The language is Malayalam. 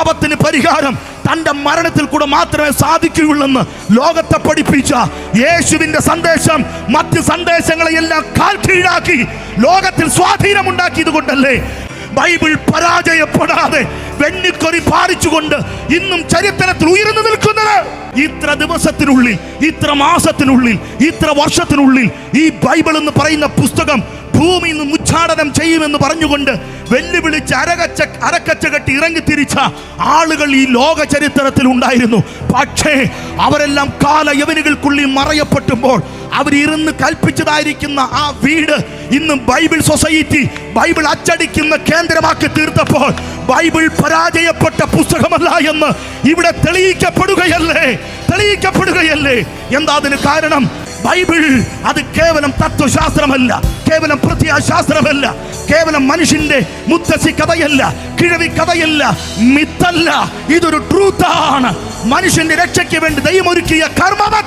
പാപത്തിന് പരിഹാരം തന്റെ മരണത്തിൽ കൂടെ മാത്രമേ സാധിക്കുകയുള്ളെന്ന് ലോകത്തെ പഠിപ്പിച്ച യേശുവിന്റെ സന്ദേശം മറ്റ് സന്ദേശങ്ങളെയെല്ലാം കാൽ കീഴാക്കി ലോകത്തിൽ സ്വാധീനമുണ്ടാക്കിയത് കൊണ്ടല്ലേ? ബൈബിൾ പരാജയപ്പെടാതെ വെണ്ണിക്കൊറി പാലിച്ചുകൊണ്ട് ഇന്നും ചരിത്രത്തിൽ ഉയർന്നു നിൽക്കുന്നത്. ഇത്ര ദിവസത്തിനുള്ളിൽ ഇത്ര മാസത്തിനുള്ളിൽ ഇത്ര വർഷത്തിനുള്ളിൽ ഈ ബൈബിൾ എന്ന് പറയുന്ന പുസ്തകം ഭൂമിയിൽ നിന്ന് ഉച്ചാടനം ചെയ്യുമെന്ന് പറഞ്ഞുകൊണ്ട് വെല്ലുവിളിച്ച് അരകച്ച അരക്കച്ച കെട്ടി ഇറങ്ങി തിരിച്ച ആളുകൾ ഈ ലോക ചരിത്രത്തിൽ ഉണ്ടായിരുന്നു. പക്ഷേ അവരെല്ലാം കാല യവനുകൾക്കുള്ളിൽ മറയപ്പെട്ടുമ്പോൾ അവരിരുന്ന് കൽപ്പിച്ചതായിരിക്കുന്ന ആ വീട് ഇന്ന് ബൈബിൾ സൊസൈറ്റി ബൈബിൾ അച്ചടിക്കുന്ന കേന്ദ്രമാക്കി തീർത്തപ്പോൾ ബൈബിൾ പരാജയപ്പെട്ട പുസ്തകമല്ല എന്ന് ഇവിടെ തെളിയിക്കപ്പെടുകയല്ലേ? തെളിയിക്കപ്പെടുകയല്ലേ? എന്താ അതിന് കാരണം? ബൈബിൾ അത് കേവലം തത്വശാസ്ത്രമല്ല കേവലം പ്രത്യയശാസ്ത്രമല്ല. കേവലം മനുഷ്യന്റെ മുത്തശ്ശി കഥയല്ല കിഴവി കഥയല്ല മിത്തല്ല. ഇതൊരു ട്രൂത്താണ് മനുഷ്യന്റെ രക്ഷയ്ക്ക് വേണ്ടി ദൈവമൊരുക്കിയ കർമ്മ പദ്ധതി